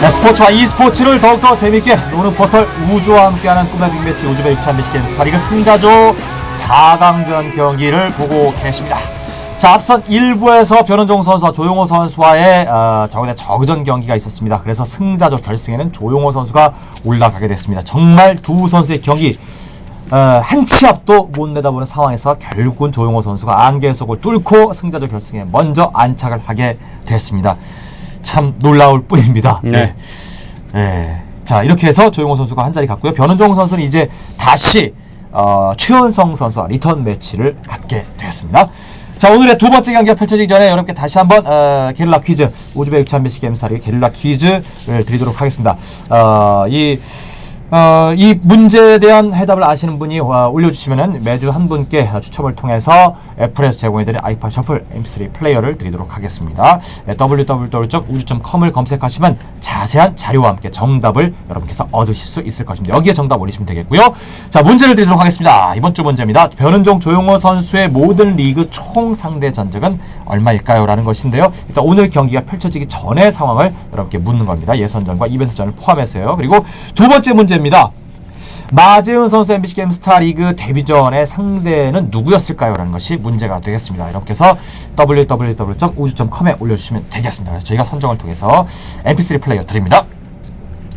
네, 스포츠와 e스포츠를 더욱더 재밌게 노는 포털 우주와 함께하는 꿈의 빅매치 우주배 유치한 미시게임 스타리그 승자조 4강전 경기를 보고 계십니다. 자, 앞선 1부에서 변은종 선수와 조용호 선수와의 어, 저그대 저그전 경기가 있었습니다. 그래서 승자조 결승에는 조용호 선수가 올라가게 됐습니다. 정말 두 선수의 경기 어, 한치 앞도 못 내다보는 상황에서 결국은 조용호 선수가 안개 속을 뚫고 승자조 결승에 먼저 안착을 하게 됐습니다. 참 놀라울 뿐입니다. 네. 예. 자 이렇게 해서 조용호 선수가 한 자리 갔고요. 변은종 선수는 이제 다시 어, 최원성 선수와 리턴 매치를 갖게 되었습니다. 자 오늘의 두 번째 경기가 펼쳐지기 전에 여러분께 다시 한번 어, 게릴라 퀴즈 우즈베 6천 미시 게임스타리 게릴라 퀴즈를 드리도록 하겠습니다. 어, 이 어, 이 문제에 대한 해답을 아시는 분이 어, 올려주시면은 매주 한 분께 어, 추첨을 통해서 애플에서 제공해드린 아이팟 셔플 MP3 플레이어를 드리도록 하겠습니다. 네, www.우주.com을 검색하시면 자세한 자료와 함께 정답을 여러분께서 얻으실 수 있을 것입니다. 여기에 정답 올리시면 되겠고요. 자, 문제를 드리도록 하겠습니다. 이번 주 문제입니다. 변은종 조용호 선수의 모든 리그 총 상대 전적은 얼마일까요? 라는 것인데요. 일단 오늘 경기가 펼쳐지기 전의 상황을 여러분께 묻는 겁니다. 예선전과 이벤트전을 포함해서요. 그리고 두 번째 문제 입니다. 마재훈 선수 MBC 게임 스타 리그 데뷔전의 상대는 누구였을까요? 라는 것이 문제가 되겠습니다. 여러분께서 www.우주.com에 올려주시면 되겠습니다. 그래서 저희가 선정을 통해서 mp3 플레이어 드립니다.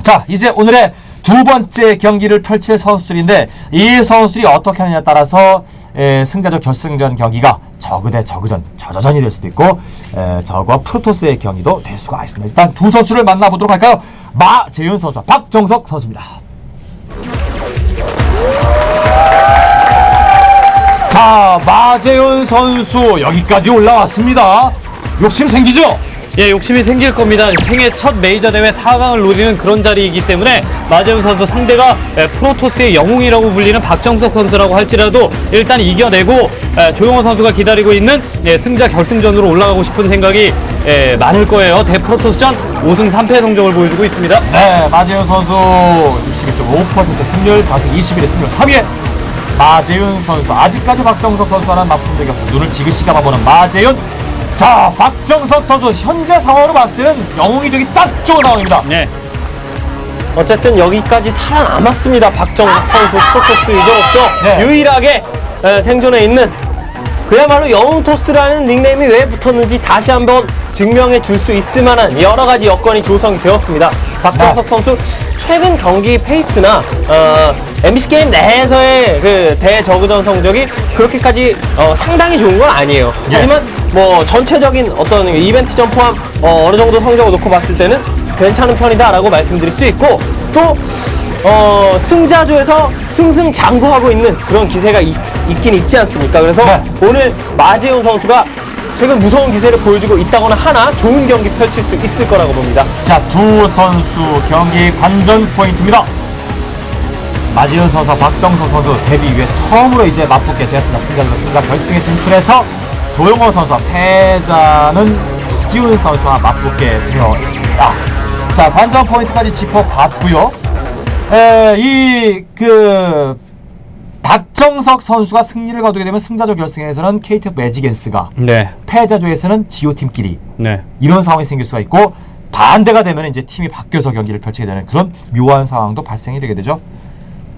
자, 이제 오늘의 두 번째 경기를 펼칠 선수들인데 이 선수들이 어떻게 하느냐에 따라서 에, 승자적 결승전 경기가 저그 대 저그전, 저저전이 될 수도 있고 에, 저그와 프로토스의 경기도 될 수가 있습니다. 일단 두 선수를 만나보도록 할까요? 마재윤 선수와 박정석 선수입니다. 자, 마재윤 선수 여기까지 올라왔습니다. 욕심 생기죠? 예, 욕심이 생길 겁니다. 생애 첫 메이저 대회 4강을 노리는 그런 자리이기 때문에 마재훈 선수 상대가 예, 프로토스의 영웅이라고 불리는 박정석 선수라고 할지라도 일단 이겨내고 예, 조용호 선수가 기다리고 있는 예, 승자 결승전으로 올라가고 싶은 생각이 예, 많을 거예요. 대프로토스전 5승 3패 성적을 보여주고 있습니다. 네, 마재윤 선수 61.5% 승률, 다승 21의 승률 3위. 마재윤 선수 아직까지 박정석 선수와는 맞품적이 없고 눈을 지그시 감아보는 마재윤. 자, 박정석 선수 현재 상황으로 봤을 때는 영웅이 되기 딱 좋은 상황입니다. 네. 어쨌든 여기까지 살아남았습니다. 박정석 선수 프로토스 유저로서 네. 유일하게 에, 생존해 있는 그야말로 영웅 토스라는 닉네임이 왜 붙었는지 다시 한번 증명해 줄 수 있을 만한 여러 가지 여건이 조성이 되었습니다. 박정석 네. 선수 최근 경기 페이스나 어, MBC 게임 내에서의 그 대저그전 성적이 그렇게까지 어, 상당히 좋은 건 아니에요. 예. 하지만 뭐 전체적인 어떤 이벤트전 포함 어, 어느 정도 성적을 놓고 봤을 때는 괜찮은 편이다라고 말씀드릴 수 있고 또 어, 승자조에서 승승장구하고 있는 그런 기세가 있, 긴 있지 않습니까? 그래서 네. 오늘 마재훈 선수가 최근 무서운 기세를 보여주고 있다거나 하나 좋은 경기 펼칠 수 있을 거라고 봅니다. 자, 두 선수 경기 관전 포인트입니다. 마지윤 선수와 박정석 선수 데뷔 이후에 처음으로 이제 맞붙게 되었습니다. 승자들과 승자 결승에 진출해서 조용호 선수와 패자는 서지훈 선수와 맞붙게 되어 있습니다. 자, 관전 포인트까지 짚어봤고요. 이그 박정석 선수가 승리를 거두게 되면 승자조 결승에서는 KTF 매지겐스가 네. 패자조에서는 지오팀끼리 네. 이런 상황이 생길 수가 있고 반대가 되면 이제 팀이 바뀌어서 경기를 펼치게 되는 그런 묘한 상황도 발생이 되게 되죠.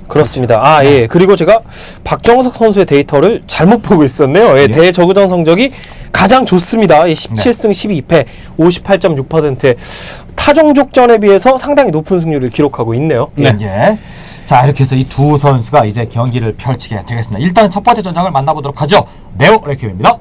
그렇습니다. 아, 예. 그리고 제가 박정석 선수의 데이터를 잘못 보고 있었네요. 예, 예. 대저그전 성적이 가장 좋습니다. 예, 17승 12패, 58.6%의 타종족전에 비해서 상당히 높은 승률을 기록하고 있네요. 네. 예. 자 이렇게 해서 이 두 선수가 이제 경기를 펼치게 되겠습니다. 일단 첫 번째 전장을 만나보도록 하죠. 네오 레큐입니다.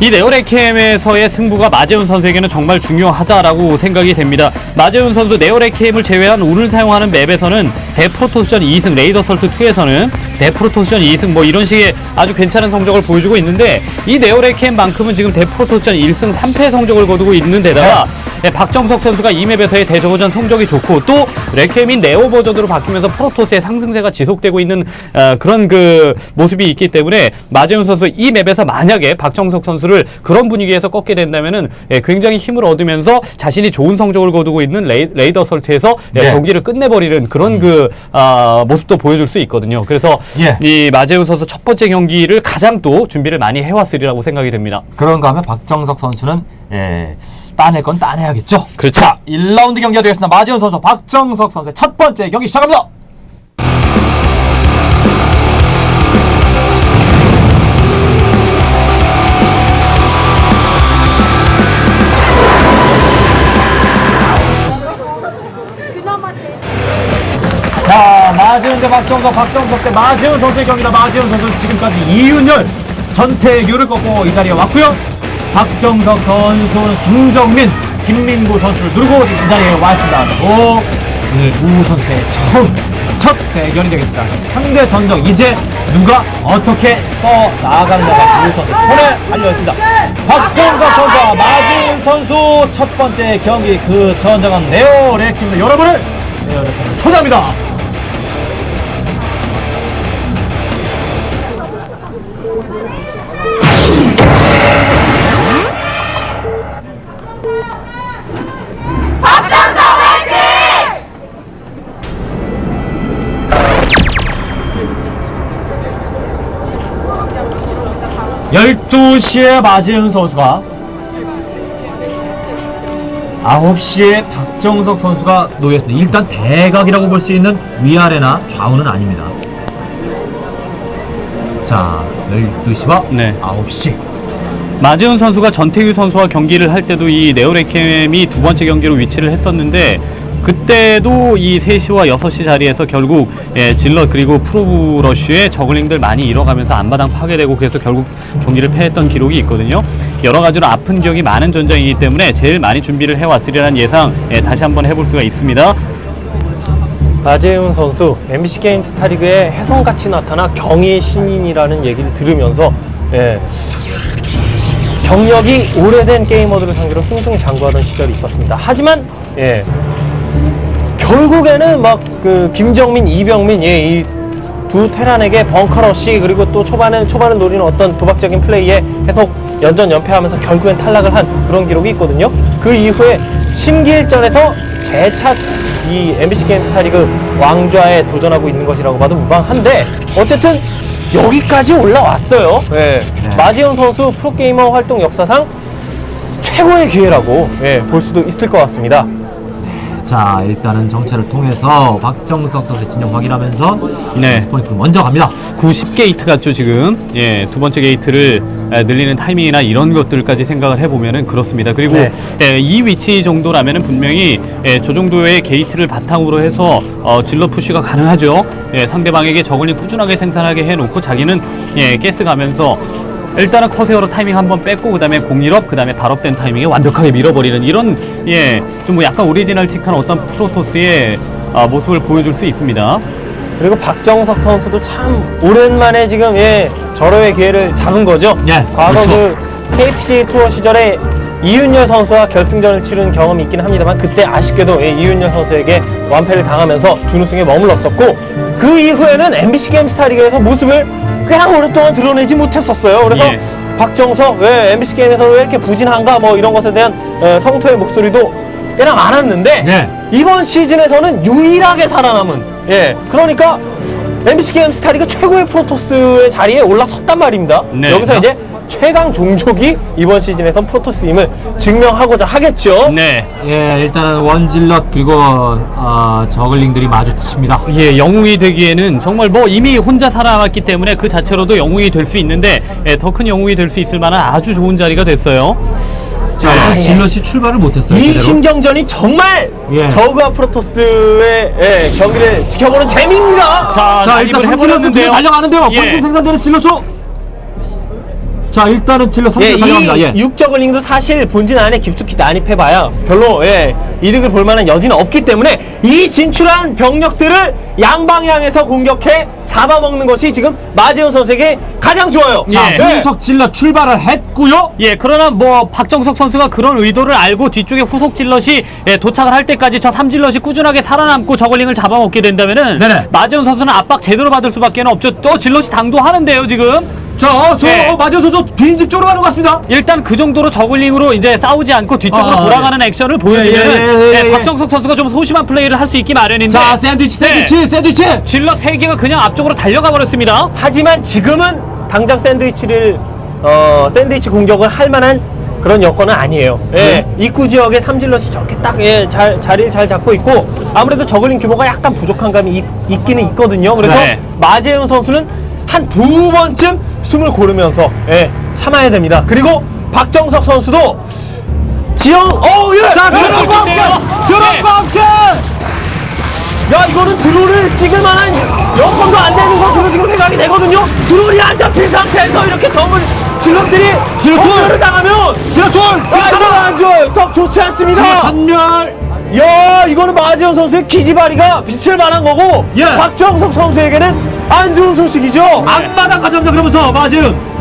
이 네오레케임에서의 승부가 마재훈 선수에게는 정말 중요하다라고 생각이 됩니다. 마재훈 선수 네오레케임을 제외한 오늘 사용하는 맵에서는 대프로토스전 2승, 레이더 설트 2에서는 대프로토스전 2승 뭐 이런 식의 아주 괜찮은 성적을 보여주고 있는데 이 네오레케임만큼은 지금 대프로토스전 1승 3패 성적을 거두고 있는 데다가 네, 박정석 선수가 이 맵에서의 대저우전 성적이 좋고 또 레케임이 네오 버전으로 바뀌면서 프로토스의 상승세가 지속되고 있는 어, 그런 그 모습이 있기 때문에 마재훈 선수 이 맵에서 만약에 박정석 선수를 그런 분위기에서 꺾게 된다면은 예, 굉장히 힘을 얻으면서 자신이 좋은 성적을 거두고 있는 레이, 레이더 설트에서 예, 네. 경기를 끝내버리는 그런 그 아, 모습도 보여줄 수 있거든요. 그래서 예. 이 마재훈 선수 첫 번째 경기를 가장 또 준비를 많이 해왔으리라고 생각이 됩니다. 그런가 하면 박정석 선수는 예, 따낼 건 따내야겠죠. 그렇죠. 자, 1라운드 경기가 되겠습니다. 마지훈 선수, 박정석 선수의 첫 번째 경기 시작합니다. 마지훈 대 박정석, 박정석 대 마지훈 선수의 경기다. 마지훈 선수는 지금까지 이윤열, 전태규를 꺾고 이 자리에 왔고요. 박정석 선수는 김정민, 김민구 선수를 누르고 지금 이 자리에 와 있습니다. 또 오늘 두 선수의 처음 첫 대결이 되겠습니다. 상대 전적 이제 누가 어떻게 써 나가느냐가 두 선수 손에 달려 있습니다. 박정석 선수와 마지훈 선수 첫 번째 경기 그 전적은 네오 레킹 여러분을 네오 레킹 초대합니다. 열두 시에 마지은 선수가 9시에 박정석 선수가 놓였습니다. 일단 대각이라고 볼 수 있는 위아래나 좌우는 아닙니다. 자, 12시와 네. 9시. 마지훈 선수가 전태규 선수와 경기를 할 때도 이 네오레캠이 두 번째 경기로 위치를 했었는데 그때도 이 3시와 6시 자리에서 결국 예, 질럿 그리고 프로브러쉬의 저글링들 많이 잃어가면서 안마당 파괴되고 그래서 결국 경기를 패했던 기록이 있거든요. 여러 가지로 아픈 기억이 많은 전장이기 때문에 제일 많이 준비를 해왔으리라는 예상 예, 다시 한번 해볼 수가 있습니다. 마재훈 선수 MBC 게임 스타리그에 혜성같이 나타나 경의 신인이라는 얘기를 들으면서 예, 경력이 오래된 게이머들을 상대로 승승장구하던 시절이 있었습니다. 하지만 예, 결국에는 막 그 김정민, 이병민 예, 이 두 테란에게 벙커러시 그리고 또 초반에 초반에 노리는 어떤 도박적인 플레이에 계속 연전 연패하면서 결국엔 탈락을 한 그런 기록이 있거든요. 그 이후에 심기일전에서 재차 이 MBC 게임 스타리그 왕좌에 도전하고 있는 것이라고 봐도 무방한데 어쨌든 여기까지 올라왔어요. 예. 네. 마지현 선수 프로게이머 활동 역사상 최고의 기회라고 예, 볼 수도 있을 것 같습니다. 자, 일단은 정체를 통해서 박정석 선수의 진영 확인하면서 네. 스포니프를 먼저 갑니다. 90 게이트 같죠 지금 예, 두 번째 게이트를 에, 늘리는 타이밍이나 이런 것들까지 생각을 해보면은 그렇습니다 그리고 네. 예, 이 위치 정도라면은 분명히 예, 저 정도의 게이트를 바탕으로 해서 어, 질러 푸시가 가능하죠 예, 상대방에게 저글링 꾸준하게 생산하게 해놓고 자기는 예, 가스 가면서 일단은 커세어로 타이밍 한번 뺐고 그다음에 공일업 그다음에 발업된 타이밍에 완벽하게 밀어버리는 이런 예 좀 뭐 약간 오리지널틱한 어떤 프로토스의 아, 모습을 보여줄 수 있습니다. 그리고 박정석 선수도 참 오랜만에 지금 예 절호의 기회를 잡은 거죠. 예, 과거 그렇죠. 그 KPG 투어 시절에 이윤열 선수와 결승전을 치른 경험이 있긴 합니다만 그때 아쉽게도 예, 이윤열 선수에게 완패를 당하면서 준우승에 머물렀었고 그 이후에는 MBC 게임 스타리그에서 모습을 꽤나 오랫동안 드러내지 못했었어요. 그래서 예. 박정석 왜 MBC 게임에서 왜 이렇게 부진한가 뭐 이런 것에 대한 어, 성토의 목소리도 꽤나 많았는데 네. 이번 시즌에서는 유일하게 살아남은 예 그러니까 MBC 게임 스타리그 최고의 프로토스의 자리에 올라섰단 말입니다. 네. 여기서 이제 최강 종족이 이번 시즌에선 프로토스임을 증명하고자 하겠죠. 네. 예, 일단은 원질럿 그리고 어, 저글링들이 마주칩니다. 예, 영웅이 되기에는 정말 뭐 이미 혼자 살아왔기 때문에 그 자체로도 영웅이 될 수 있는데 예, 더 큰 영웅이 될 수 있을 만한 아주 좋은 자리가 됐어요. 자, 아, 예. 질럿이 출발을 못했어요. 이 제대로. 심경전이 정말 예. 저그와 프로토스의 예, 경기를 지켜보는 재미입니다. 자, 자, 일단 해버렸는데요. 달려가는데요. 예. 생산되는 질럿수. 자, 일단은 질럿 예, 3질 달려갑니다. 이 예. 육저글링도 사실 본진 안에 깊숙이 난입해봐야 별로 예, 이득을 볼 만한 여지는 없기 때문에 이 진출한 병력들을 양방향에서 공격해 잡아먹는 것이 지금 마지훈 선수에게 가장 좋아요. 자, 예. 후속 질럿 출발을 했고요. 예, 그러나 뭐 박정석 선수가 그런 의도를 알고 뒤쪽에 후속 질럿이 예, 도착을 할 때까지 저 삼질럿이 꾸준하게 살아남고 저글링을 잡아먹게 된다면은 네네. 마지훈 선수는 압박 제대로 받을 수밖에 없죠. 또 질럿이 당도하는데요, 지금. 자, 저 예. 어, 마지막 선수 빈집 쪽으로 가는 것 같습니다. 일단 그 정도로 저글링으로 이제 싸우지 않고 뒤쪽으로 아, 돌아가는 액션을 보여주면 예, 예, 예, 예. 박정석 선수가 좀 소심한 플레이를 할 수 있기 마련인데 자, 샌드위치, 샌드위치, 네. 샌드위치. 질럿 3개가 그냥 앞쪽으로 달려가 버렸습니다. 하지만 지금은 당장 샌드위치를 어, 샌드위치 공격을 할 만한 그런 여건은 아니에요. 예, 네. 입구 지역에 삼질럿이 저렇게 딱 예, 잘, 자리를 잘 잡고 있고 아무래도 저글링 규모가 약간 부족한 감이 있, 있기는 있거든요. 그래서 네. 마재현 선수는 한 두 번쯤 숨을 고르면서 예, 참아야 됩니다. 그리고 박정석 선수도 지형 어 예. 자, 드론과 함께 좋은데요? 드론과 함께 야 이거는 드론을 찍을 만한 여건도 안 되는 것으로 지금 생각이 되거든요. 드론이 안 잡힌 상태에서 이렇게 점을 질럿들이 점멸을 당하면 지하돌! 자 이거 안 좋아요. 썩 좋지 않습니다. 전멸! 야 이거는 마지원 선수의 기지발이가 비칠 만한 거고 예. 박정석 선수에게는 안 좋은 소식이죠. 앞마당 가져옵니다. 그러면서 마지은.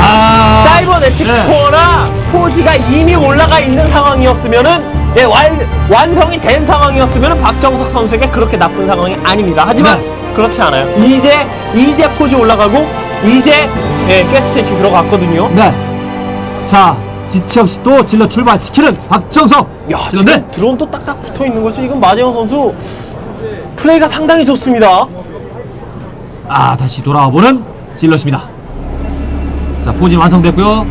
아. 사이버 네틱 네. 스코어나 포지가 이미 올라가 있는 상황이었으면은 예, 완, 완성이 된 상황이었으면은 박정석 선수에게 그렇게 나쁜 상황이 아닙니다. 하지만 네. 그렇지 않아요. 이제 이제 포지 올라가고 이제 예, 가스 채취 들어갔거든요. 네. 자, 지체 없이 또 질러 출발시키는 박정석. 야, 질러 지금 네. 드론도 딱딱 붙어 있는 거죠. 이건 마재현 선수 플레이가 상당히 좋습니다. 아, 다시 돌아와 보는 질럿입니다. 자, 포진 완성됐고요.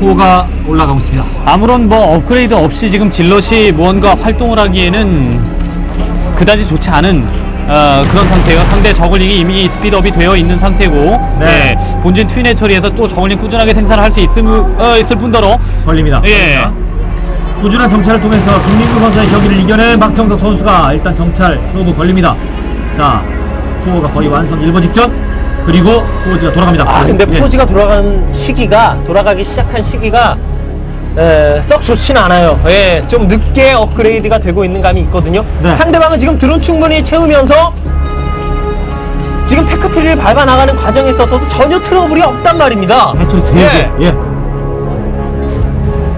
코어가 올라가고 있습니다. 아무런 뭐 업그레이드 없이 지금 질럿이 무언가 활동을 하기에는 그다지 좋지 않은 어, 그런 상태예요. 상대 저글링이 이미 스피드업이 되어 있는 상태고 네. 네, 본진 트윈에 처리해서 또 저글링 꾸준하게 생산을 할수 있을, 어, 있을 뿐더러 걸립니다. 예. 걸립니다. 꾸준한 정찰을 통해서 김민구 선수의 경기를 이겨낸 박정석 선수가 일단 정찰 프로브 걸립니다. 자, 코어가 거의 완성 1번 직전. 그리고 포지가 돌아갑니다. 아 근데 예. 포지가 돌아가는 시기가 돌아가기 시작한 시기가 에, 썩 좋진 않아요. 예, 좀 늦게 업그레이드가 되고 있는 감이 있거든요. 네. 상대방은 지금 드론 충분히 채우면서 지금 테크트리를 밟아 나가는 과정에 있어서도 전혀 트러블이 없단 말입니다. 해철 3개. 예. 예.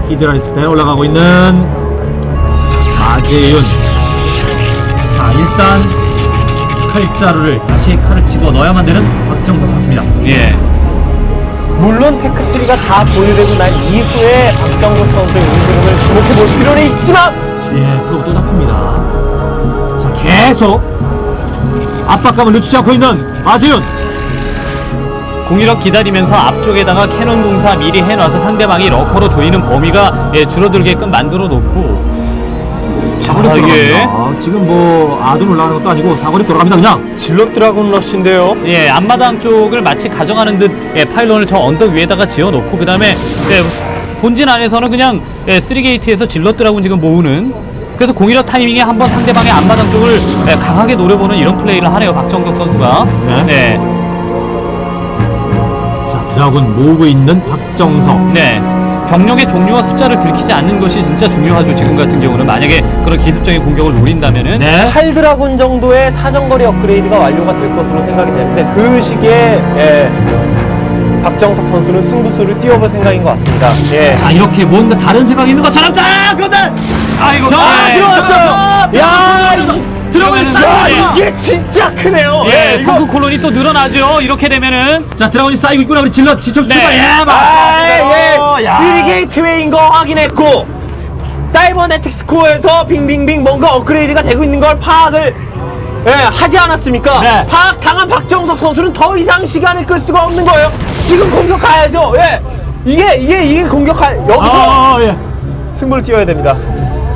히드라리스크에 올라가고 있는 아재윤. 자, 일단 칼자루를 다시 칼을 집어 넣어야만 되는 박정석 선수입니다. 예. 물론 테크트리가 다 보유되고 난 이후에 박정국 선수의 움직임을 주목해 볼 필요는 있지만 예, 프로 또 잡힙니다. 자, 계속 압박감을 늦추지 않고 있는 아재윤. 공일업 기다리면서 앞쪽에다가 캐논 공사 미리 해놔서 상대방이 러커로 조이는 범위가 예, 줄어들게끔 만들어 놓고 사거리 아, 돌아갑니다. 예. 아, 지금 뭐 아둔 올라가는 것도 아니고 사거리 돌아갑니다. 그냥. 질럿 드라곤 러쉬인데요. 예, 앞마당 쪽을 마치 가져가는 듯 예, 파일런을 저 언덕 위에다가 지어 놓고 그 다음에 예, 본진 안에서는 그냥 예, 3게이트에서 질럿들하고 지금 모으는 그래서 공일업 타이밍에 한번 상대방의 앞마당 쪽을 예, 강하게 노려보는 이런 플레이를 하네요 박정석 선수가 네. 네, 자, 드라군 모으고 있는 박정석. 네. 병력의 종류와 숫자를 들키지 않는 것이 진짜 중요하죠 지금 같은 경우는 만약에 그런 기습적인 공격을 노린다면은 네. 8드라군 정도의 사정거리 업그레이드가 완료가 될 것으로 생각이 되는데 그 시기에 예, 박정석 선수는 승부수를 띄워볼 생각인 것 같습니다. 예. 자, 이렇게 뭔가 다른 생각이 있는 것처럼. 자, 그런데 아이고 자, 아, 예. 들어왔어요. 야, 들어가면 이- 쌓여. 야, 이게 진짜 크네요. 예, 이거 성크 콜론이 또 늘어나죠 이렇게 되면은 자, 드라군이 쌓이고 있구나. 우리 질러 지쳐 네. 출발. 예, 아, 맞습니다. 예. 야. 3게이트웨이인 거 확인했고 사이버네틱 스코어에서 빙빙빙 뭔가 업그레이드가 되고 있는 걸 파악을 예, 하지 않았습니까? 네. 파악 당한 박정석 선수는 더 이상 시간을 끌 수가 없는 거예요. 지금 공격 가야죠. 예. 이게 이게 이게 공격할 여기서 아, 예. 승부를 띄워야 됩니다.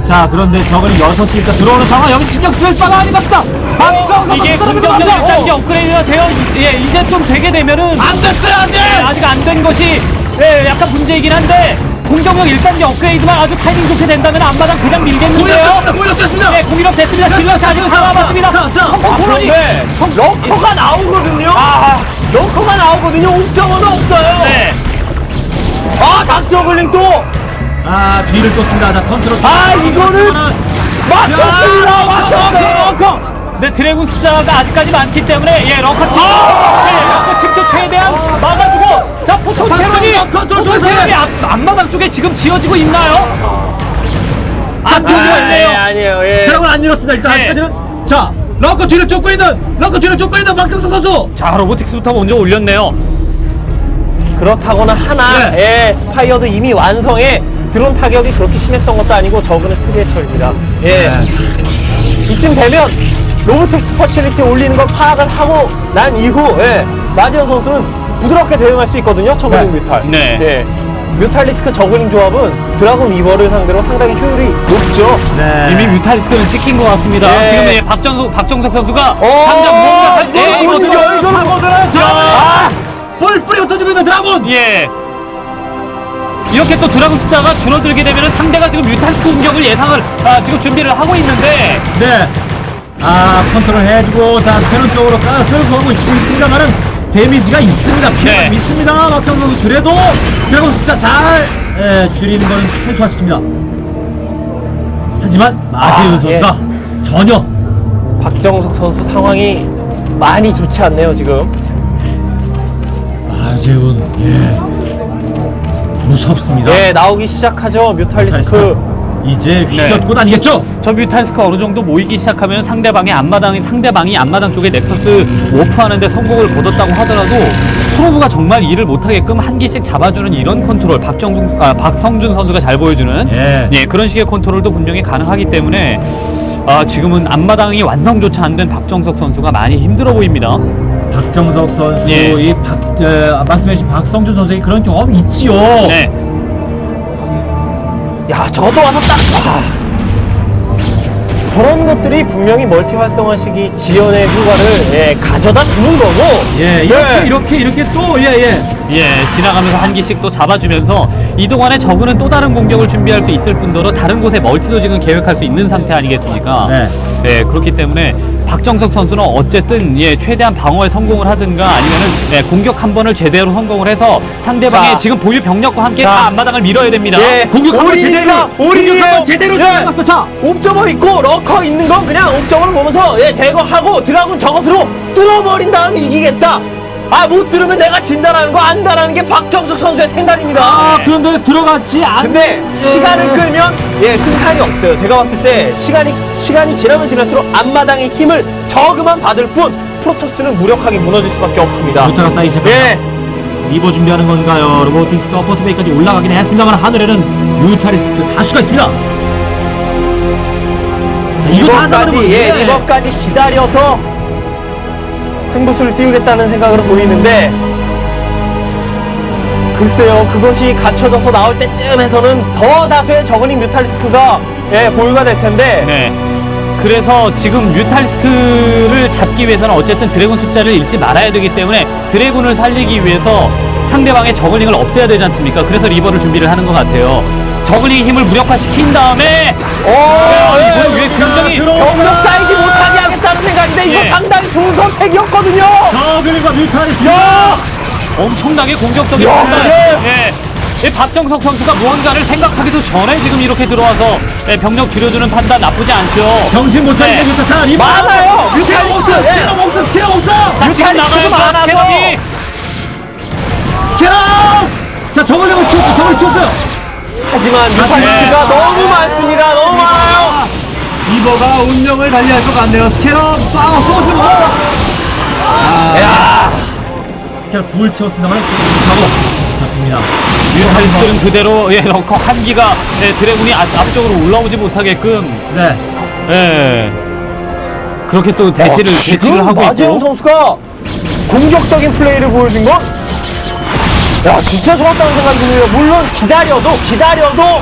자, 그런데 저거는 6시니까 들어오는 상황 여기 신경 쓸 바가 아니었다. 박정석 이게 선수 공격력 들어갑니다. 1단계 업그레이드가 되어 예, 이제 좀 되게 되면은 안 됐어요, 아직. 예, 아직 안 된 것이 예, 약간 문제이긴 한데 공격력 1단계 업그레이드만 아주 타이밍 좋게 된다면 앞마당 그냥 밀겠는데요. 공격됐습니다. 네, 공일업 됐습니다. 질럿이 아직 살아남았습니다. 자, 자. 성공 콜론이 네. 럭커가 나오거든요. 아, 럭커가 나오거든요. 옵저버는 없어요. 네. 아, 다스 저글링 또. 아, 뒤를 쫓습니다. 자, 컨트롤. 아, 이거는 막혔습니다. 막혔어요. 네, 드래곤 숫자가 아직까지 많기 때문에 예, 럭커 칩. 네, 럭커 칩도 최대한 막아주고 자, 포토 컨트롤 포토 앞, 앞마당 쪽에 지금 지어지고 있나요? 안 들고 아, 예. 아니에요. 예. 드라군 안 잃었습니다. 일단 네. 아직까지는. 자, 럭커 뒤를 쫓고 있는 럭커 뒤를 쫓고 있는 박정석 선수. 자, 로보틱스부터 먼저 올렸네요. 그렇다거나 하나, 네. 예, 스파이어도 이미 완성해 드론 타격이 그렇게 심했던 것도 아니고 저그는 3회철입니다. 예. 이쯤 되면 로보텍스 퍼실리티 올리는 걸 파악을 하고 난 이후, 예, 마지어 선수는 부드럽게 대응할 수 있거든요. 청근육 네. 뮤탈. 네. 예. 뮤탈리스크 저글링 조합은 드라곤 리버를 상대로 상당히 효율이 높죠. 네. 이미 뮤탈리스크는 찍힌 것 같습니다. 예. 지금 예, 박정석, 박정석 선수가 어, 당장 뭔가 할 때, 이거 이거 이거 이거 드라곤들은 자, 야. 뿔 뿌리고 터지고 있는 드라곤. 예. 이렇게 또 드라군 숫자가 줄어들게 되면 상대가 지금 뮤탈리스크 공격을 예상을 아, 지금 준비를 하고 있는데 네. 아 컨트롤 해주고 자 캐논 쪽으로 까 끌고 가고 있습니다만은 데미지가 있습니다. 피해가 네. 있습니다. 박정 선수 그래도 드라곤 숫자 잘 에, 줄이는 건 최소화시킵니다. 하지만 마지은 아, 선수가 전혀 박정석 선수 상황이 많이 좋지 않네요 지금. 마재훈 예 무섭습니다. 네 나오기 시작하죠 뮤탈리스크. 이제 휘젓고 다니겠죠? 저 뮤탈리스크가 어느 정도 모이기 시작하면 상대방이 앞마당이 상대방이 앞마당 쪽에 넥서스 오프하는데 성공을 거뒀다고 하더라도 프로브가 정말 일을 못하게끔 한 개씩 잡아주는 이런 컨트롤 박정준 아, 박성준 선수가 잘 보여주는 예. 그런 식의 컨트롤도 분명히 가능하기 때문에 아, 지금은 앞마당이 완성조차 안 된 박정석 선수가 많이 힘들어 보입니다. 박정석 선수, 예. 이 박, 에, 말씀해주신 박성준 선수의 그런 경험이 있지요. 네. 야 저도 와서 딱. 아. 저런 것들이 분명히 멀티 활성화 시기 지연의 효과를 예, 가져다 주는 거고. 예, 이렇게, 네. 이렇게, 이렇게 또, 예, 예. 예, 지나가면서 한 개씩 또 잡아주면서 이 동안에 적은 또 다른 공격을 준비할 수 있을 뿐더러 다른 곳에 멀티도 지금 계획할 수 있는 상태 아니겠습니까? 네. 예, 그렇기 때문에 박정석 선수는 어쨌든 예, 최대한 방어에 성공을 하든가 아니면은 예, 공격 한 번을 제대로 성공을 해서 상대방의 자. 지금 보유 병력과 함께 자. 다 앞마당을 밀어야 됩니다. 예, 공격 한번. 제대로. 공격 한번 제대로 예. 들어갔다. 자, 옵저버 있고 러커 있는 건 그냥 옵저버를 보면서 예, 제거하고 드라군 저것으로 뚫어버린 다음에 이기겠다. 아 못 들으면 내가 진다라는 거 안다라는 게 박정석 선수의 생각입니다. 아, 그런데 들어갔지 않 근데 시간을 끌면 예 승산이 없어요. 제가 봤을 때 시간이 시간이 지나면 지날수록 앞마당의 힘을 저그만 받을 뿐 프로토스는 무력하게 무너질 수밖에 없습니다. 루타가 쌓이기 시작합니다. 예. 리버 준비하는 건가요? 로보틱스 서포트 베이까지 올라가긴 했습니다만 하늘에는 뮤타리스크 다수가 있습니다. 자, 이거 다 리버까지 예 돼. 리버까지 기다려서 승부수를 띄우겠다는 생각으로 보이는데 글쎄요 그것이 갖춰져서 나올 때쯤에서는 더 다수의 저그닝 뮤탈리스크가 예 보유가 될 텐데 네. 그래서 지금 뮤탈리스크를 잡기 위해서는 어쨌든 드래곤 숫자를 잃지 말아야 되기 때문에 드래곤을 살리기 위해서 상대방의 저글링을 없애야 되지 않습니까? 그래서 리버를 준비를 하는 것 같아요. 저글링 힘을 무력화시킨 다음에 오, 이거 예, 왜 굉장히 경력 쌓이지 못하게 하겠다는 생각인데 이거 예. 상당 히 좋은 선택이었거든요. 저글링과 뮤타리스크. 야! 엄청나게 공격적인 야, 판단. 예. 예. 이 박정석 선수가 무언가를 생각하기도 전에 지금 이렇게 들어와서 예, 병력 줄여주는 판단 나쁘지 않죠. 정신 못 차리게 네. 뮤타. 자, 리버. 많아요. 뮤타리스크. 없어. 예. 스케일 없어. 스케일 없어. 자, 지금 뮤탈리스크도 나가면서 많아서. 스케일. 자, 저글링을 치웠어. 저글링 치웠어요. 하지만 뮤탈리스크가 네. 너무 많습니다. 너무 많아요. 리버가 운명을 달리할 것 같네요. 스케럽 쏴 쏘주고. 야, 스케럽 불 채웠습니다만 하고 잡힙니다. 뮤탈리스크는 그대로 예, 럭커 한 기가 예, 드래곤이 앞, 앞쪽으로 올라오지 못하게끔 네. 예. 그렇게 또 대치를 어, 대치를 하고 마재훈 있고 선수가 공격적인 플레이를 보여준 건, 야 진짜 좋았다는 생각이 듭니다. 물론 기다려도 기다려도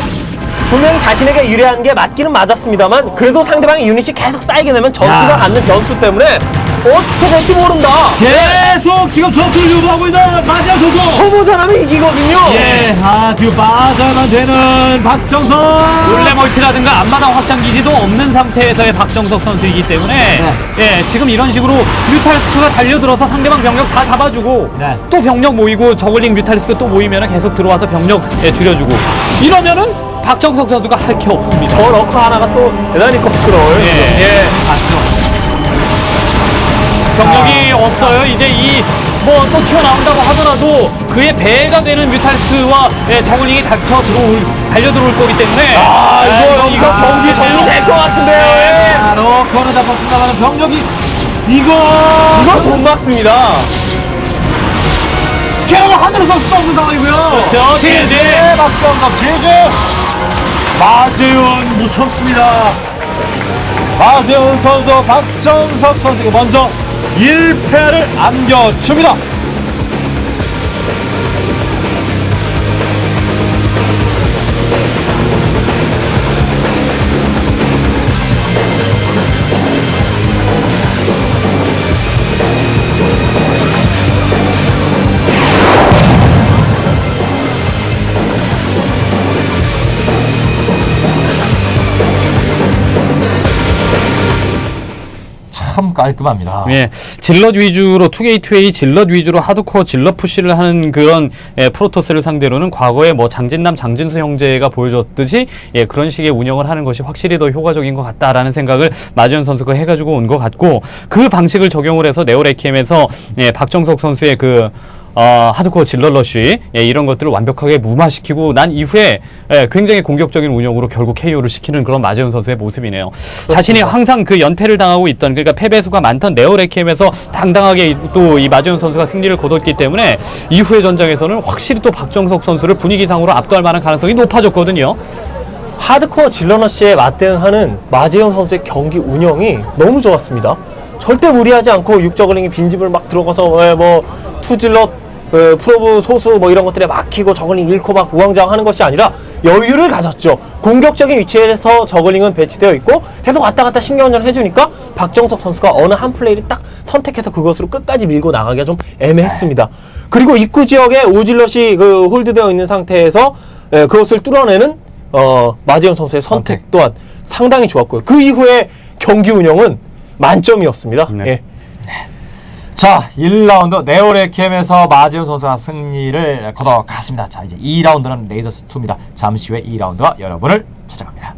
분명 자신에게 유리한 게 맞기는 맞았습니다만 그래도 상대방의 유닛이 계속 쌓이게 되면 전투가 야. 갖는 변수 때문에 어떻게 될지 모른다. 계속 지금 전투를 유도하고 있는 마지막 선수. 소모전하면 이기거든요. 예, 아, 뒤로 빠져만 되는 박정선. 원래 멀티라든가 앞마당 확장 기지도 없는 상태에서의 박정석 선수이기 때문에 예, 지금 이런 식으로 뮤탈리스크가 달려들어서 상대방 병력 다 잡아주고 네. 또 병력 모이고 저글링 뮤탈리스크 또 모이면 계속 들어와서 병력 예, 줄여주고 이러면은 박정석 선수가 할 게 없습니다. 저 러커 하나가 또 대단히 컨트롤. 예. 맞죠. 병력이 없어요. 이제 이 뭐 또 튀어나온다고 하더라도 그의 배가 되는 뮤탈리스크와 예, 저글링이 닥쳐 들어올 달려 들어올 거기 때문에 아 이거 예, 여기서 아, 경기 예. 정리될 것 같은데요. 예. 아, 로커는 잡았습니다만 병력이 이거 이건 못 막습니다. 스케일을 하늘에서 수 없는 상황이고요. 그렇죠. 제재 제재. 박정석 제재 마재훈 무섭습니다. 마재훈 선수 박정석 선수가 먼저 1패를 안겨줍니다. 깔끔합니다. 예, 질럿 위주로 투게이트웨이 질럿 위주로 하드코어 질럿 푸시를 하는 그런 예, 프로토스를 상대로는 과거에 뭐 장진남 장진수 형제가 보여줬듯이 예, 그런 식의 운영을 하는 것이 확실히 더 효과적인 것 같다라는 생각을 마지현 선수가 해가지고 온 것 같고 그 방식을 적용을 해서 네오레키엠에서 예, 박정석 선수의 그 어, 하드코어 질러러쉬 예, 이런 것들을 완벽하게 무마시키고 난 이후에 예, 굉장히 공격적인 운영으로 결국 KO를 시키는 그런 마재훈 선수의 모습이네요. 자신이 항상 그 연패를 당하고 있던 그러니까 패배 수가 많던 네오레키엠에서 당당하게 또 이 마재훈 선수가 승리를 거뒀기 때문에 이후의 전장에서는 확실히 또 박정석 선수를 분위기상으로 압도할 만한 가능성이 높아졌거든요. 하드코어 질러너시에 맞대응하는 마재영 선수의 경기 운영이 너무 좋았습니다. 절대 무리하지 않고 육저글링이 빈집을 막 들어가서 에, 뭐 투질럿 에, 프로브 소수 뭐 이런 것들에 막히고 저글링 잃고 막 우왕좌왕하는 것이 아니라 여유를 가졌죠. 공격적인 위치에서 저글링은 배치되어 있고 계속 왔다 갔다 신경전 해주니까 박정석 선수가 어느 한 플레이를 딱 선택해서 그것으로 끝까지 밀고 나가기가 좀 애매했습니다. 그리고 입구 지역에 오질럿이 그 홀드되어 있는 상태에서 에, 그것을 뚫어내는 어, 마지현 선수의 선택 선택. 또한 상당히 좋았고요. 그 이후에 경기 운영은 만점이었습니다. 네. 예. 자, 1라운드 네오레캠에서 마재훈 선수가 승리를 거둬갔습니다. 자, 이제 2라운드는 레이더스 2입니다. 잠시 후에 2라운드와 여러분을 찾아갑니다.